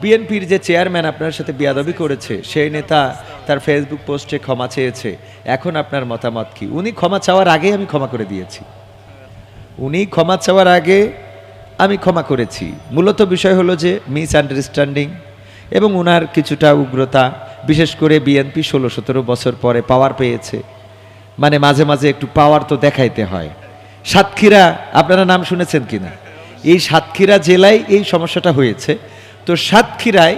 বিএনপির যে চেয়ারম্যান আপনার সাথে বিয়াদবি করেছে, সেই নেতা তার ফেসবুক পোস্টে ক্ষমা চেয়েছে। এখন আপনার মতামত কি? উনি ক্ষমা চাওয়ার আগে আমি ক্ষমা করে দিয়েছি। উনি ক্ষমা চাওয়ার আগে আমি ক্ষমা করেছি। মূলত বিষয় হলো যে মিস আন্ডারস্ট্যান্ডিং এবং ওনার কিছুটা উগ্রতা, বিশেষ করে বিএনপি ষোলো সতেরো বছর পরে পাওয়ার পেয়েছে। মানে মাঝে মাঝে একটু পাওয়ার তো দেখাইতে হয়। সাতক্ষীরা, আপনারা নাম শুনেছেন কিনা? এই সাতক্ষীরা জেলায় এই সমস্যাটা হয়েছে। তো সাতক্ষীরায়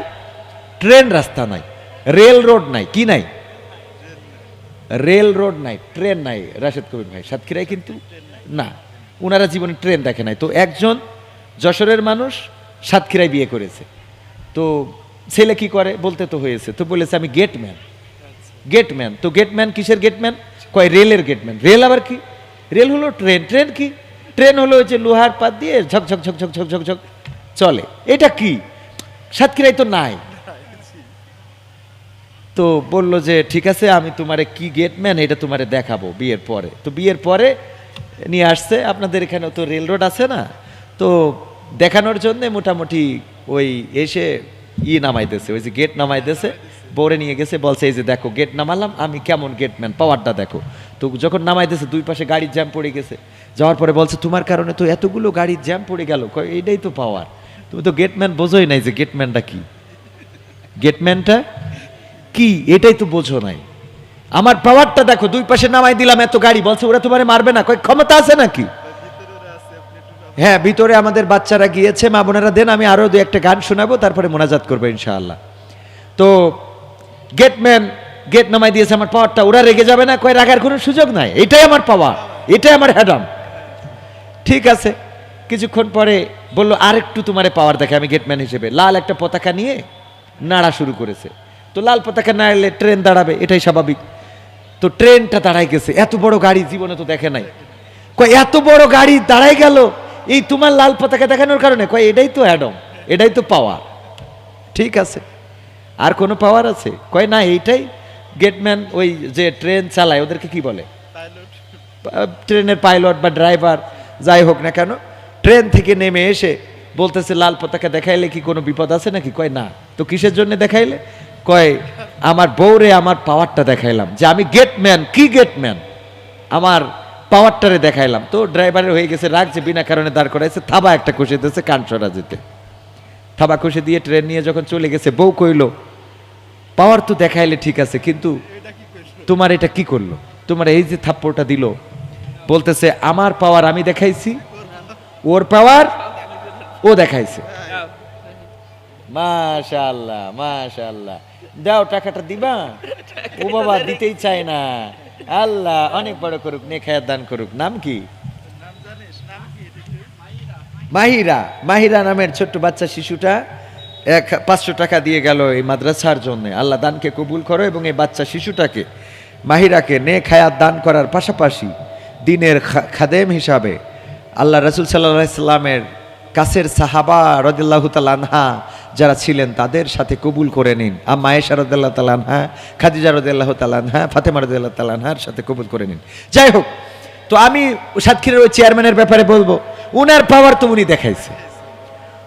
ট্রেন রাস্তা নাই, রেল রোড নাই, কি নাই? রেল রোড নাই, ট্রেন নাই, রাশেদ কবির ভাই সাতক্ষীরায় কিন্তু না ওনারা জীবনে ট্রেন দেখে নাই। তো একজন যশোরের মানুষ সাতক্ষীরায় বিয়ে করেছে। তো ছেলে কি করে? বলতে তো হয়েছে। তো বলেছে, আমি গেটম্যান গেটম্যান তো গেটম্যান কিসের গেটম্যান কয়, রেলের গেটম্যান রেল আবার কি? রেল হলো ট্রেন। ট্রেন কি? ট্রেন হলো ওই যে লোহার পাত দিয়ে ঝক ঝক ঝক ঝক ঝক ঝক ঝক চলে। এটা কি? সাতক্ষীরায় তো নাই। তো বলল যে, ঠিক আছে, আমি তোমারে কি গেটম্যান এটা তোমারে দেখাবো বিয়ের পরে। তো বিয়ের পরে নিয়ে আসছে, আপনাদের এখানে তো রেল রোড আছে না? তো দেখানোর জন্য মোটামুটি ওই এসে ই নামাইতেছে, ওই যে গেট নামাইতেছে, বউরে নিয়ে গেছে, বলছে, এই যে দেখো গেট নামালাম, আমি কেমন গেটম্যান পাওয়ারটা দেখো। তো যখন নামাইতেছে, দুই পাশে গাড়ির জ্যাম পড়ে গেছে। যাওয়ার পরে বলছে, তোমার কারণে তো এতগুলো গাড়ির জ্যাম পড়ে গেল এটাই তো পাওয়ার তুমি তো গেটম্যান বোঝোই নাই যে গেটম্যানটা কি। গেটম্যানটা কি? এটাই তো বোঝো নাই। আমার পাওয়ারটা দেখো, দুই পাশে নামাই দিলাম এত গাড়ি, বলছে ওরা তোমারে মারবে না। কয় ক্ষমতা আছে নাকি? হ্যাঁ ভিতরে আমাদের বাচ্চারা গিয়েছে, মা বোনেরা, দেন আমি আরও দু একটা গান শোনাবো, তারপরে মোনাজাত করব ইনশাআল্লাহ। তো গেটম্যান গেট নামাই দিয়েছে, আমার পাওয়ারটা ওরা রেগে যাবে না? কয় রাগার কোনো সুযোগ নাই? এটাই আমার পাওয়ার এটাই আমার হ্যাডাম ঠিক আছে। কিছুক্ষণ পরে বলল আরেকটু তোমারে পাওয়ার দেখে আমি গেটম্যান হিসেবে। লাল একটা পতাকা নিয়ে নাড়া শুরু করেছে। তো লাল পতাকা নাড়লে ট্রেন দাঁড়াবে এটাই স্বাভাবিক। তো ট্রেনটা দাঁড়ায় গেছে। এত বড় গাড়ি জীবনে তো দেখে নাই। কয় এত বড় গাড়ি দাঁড়াই গেল এই তোমার লাল পতাকা দেখানোর কারণে? কয় এটাই তো অ্যাডম এটাই তো পাওয়ার ঠিক আছে। আর কোনো পাওয়ার আছে? কয় না এইটাই। গেটম্যান ওই যে ট্রেন চালায় ওদেরকে কি বলে? ট্রেনের পাইলট বা ড্রাইভার যাই হোক না কেন ট্রেন থেকে নেমে এসে বলতেছে, লাল পতাকা দেখাইলে কি কোনো বিপদ আছে নাকি? কয়, না। তো কিসের জন্য দেখাইলে? কয়, আমার বউরে আমার পাওয়ারটা দেখাইলাম, যে আমি গেটম্যান কি গেটম্যান আমার পাওয়ারটারে দেখাইলাম। তো ড্রাইভারের হয়ে গেছে রাগ যে বিনা কারণে দাঁড় করাইছে, থাবা একটা কষে দিয়েছে কানসরা যেতে। থাবা কষে দিয়ে ট্রেন নিয়ে যখন চলে গেছে, বউ কইলো পাওয়ার তো দেখাইলে ঠিক আছে, কিন্তু তোমার এটা কি করল? তোমার এই যে থাপ্পড়টা দিল, বলতেছে, আমার পাওয়ার আমি দেখাইছি ওর পাওয়ার ও দেখাইছে। মাশাআল্লাহ মাশাআল্লাহ। দাও, টাকাটা দিবা? ও বাবা দিতেই চায় না। আল্লাহ, অনেক বড় করুক নেখায়াত দান করুক। নাম কি? মাহিরা। মাহিরা নামের ছোট্ট বাচ্চা শিশুটা এক পাঁচশো টাকা দিয়ে গেল এই মাদ্রাসার জন্য। আল্লাহ দানকে কবুল করো এবং এই বাচ্চা শিশুটাকে, মাহিরাকে নে খায়াত দান করার পাশাপাশি দিনের খাদেম হিসাবে আল্লাহ রসুল সাল্লাহ ইসলামের কাছের সাহাবা রদিল্লাহ তালানহা যারা ছিলেন তাদের সাথে কবুল করে নিন। আম্মা আয়েশা রদাল্লাহ তালানহা খাদিজা রদাল্লাহ তালানহা ফাতেমা রদাল্লাহ তালানহার সাথে কবুল করে নিন। যাই হোক, তো আমি সাতক্ষীরের ওই চেয়ারম্যানের ব্যাপারে বলব, উনার পাওয়ার তো উনি দেখাইছে।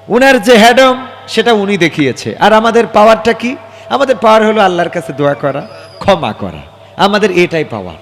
উনার যে হ্যাডম সেটা উনি দেখিয়েছে। আর আমাদের পাওয়ারটা কি? আমাদের পাওয়ার হলো আল্লাহর কাছে দোয়া করা, ক্ষমা করা। আমাদের এটাই পাওয়ার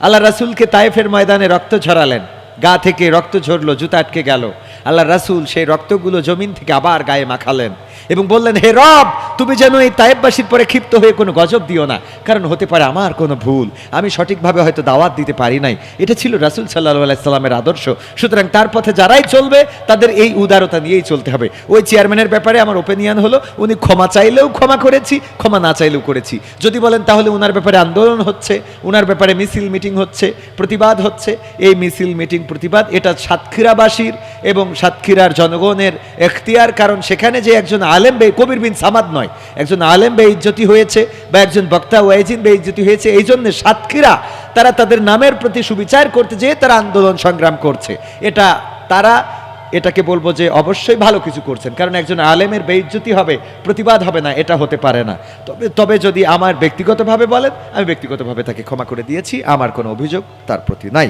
আল্লাহ রাসূলকে তায়েফের ময়দানে রক্ত ঝরালেন। গা থেকে রক্ত ঝরলো, জুতা আটকে গেল। আল্লাহ রাসুল সেই রক্তগুলো জমিন থেকে আবার গায়ে মাখালেন। এবং বললেন, হে রব, তুমি যেন এই তায়েববাসীর পরে ক্ষিপ্ত হয়ে কোনো গজব দিও না। কারণ হতে পারে আমার কোনো ভুল। আমি সঠিকভাবে হয়তো দাওয়াত দিতে পারি নাই। এটা ছিল রাসূল সাল্লাহ আলাইসাল্লামের আদর্শ। সুতরাং তার পথে যারাই চলবে, তাদের এই উদারতা নিয়েই চলতে হবে। ওই চেয়ারম্যানের ব্যাপারে আমার ওপিনিয়ন হলো, উনি ক্ষমা চাইলেও ক্ষমা করেছি, ক্ষমা না চাইলেও করেছি। যদি বলেন, তাহলে উনার ব্যাপারে আন্দোলন হচ্ছে, উনার ব্যাপারে মিছিল মিটিং হচ্ছে, প্রতিবাদ হচ্ছে। এই মিছিল মিটিং প্রতিবাদ, এটা সাতক্ষীরাবাসীর এবং সাতক্ষীরার জনগণের এখতিয়ার। কারণ সেখানে যে একজন আলেম বে কবির বিন সামাদ নয়। একজন আলেম বে ইজ্জতি হয়েছে বা একজন বক্তা ওয়াইজিন বে ইজ্জতি হয়েছে, এই জন্য সাতক্ষীরা তারা তাদের নামের প্রতি সুবিচার করতে যেয়ে তারা আন্দোলন সংগ্রাম করছে। এটা তারা এটাকে বলব যে অবশ্যই ভালো কিছু করছেন, কারণ একজন আলেমের বেইজ্জতি হবে, প্রতিবাদ হবে না, এটা হতে পারে না। তবে তবে যদি আমার ব্যক্তিগতভাবে বলেন, আমি ব্যক্তিগতভাবে তাকে ক্ষমা করে দিয়েছি, আমার কোনো অভিযোগ তার প্রতি নাই।